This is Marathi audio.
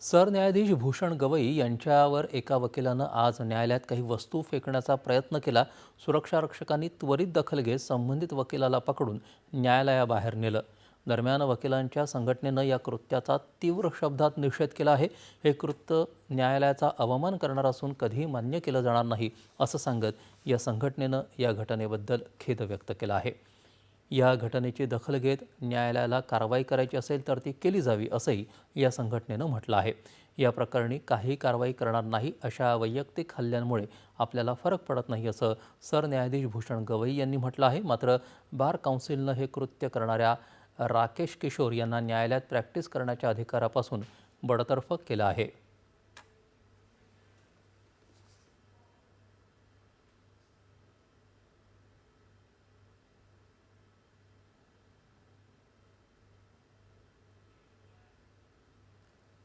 सरन्यायाधीश भूषण गवई यांच्यावर एका वकिलानं आज न्यायालयात काही वस्तू फेकण्याचा प्रयत्न केला. सुरक्षारक्षकांनी त्वरित दखल घेत संबंधित वकिलाला पकडून न्यायालयाबाहेर नेलं. दरम्यान वकिलांच्या संघटनेनं या कृत्याचा तीव्र शब्दात निषेध केला आहे. हे कृत्य न्यायालयाचा अवमान करणार असून कधीही मान्य केलं जाणार नाही असं सांगत या संघटनेनं या घटनेबद्दल खेद व्यक्त केला आहे. या घटनेची दखल घेत न्यायालयाला कारवाई करायची असेल तर ती केली जावी असंही या संघटनेनं म्हटलं आहे. या प्रकरणी काही कारवाई करणार नाही अशा वैयक्तिक हल्ल्यांमुळे आपल्याला फरक पडत नाही असं सरन्यायाधीश भूषण गवई यांनी म्हटलं आहे. मात्र बार काउन्सिलनं हे कृत्य करणाऱ्या राकेश किशोर यांना न्यायालयात प्रॅक्टिस करण्याच्या अधिकारापासून बडतर्फ केलं आहे.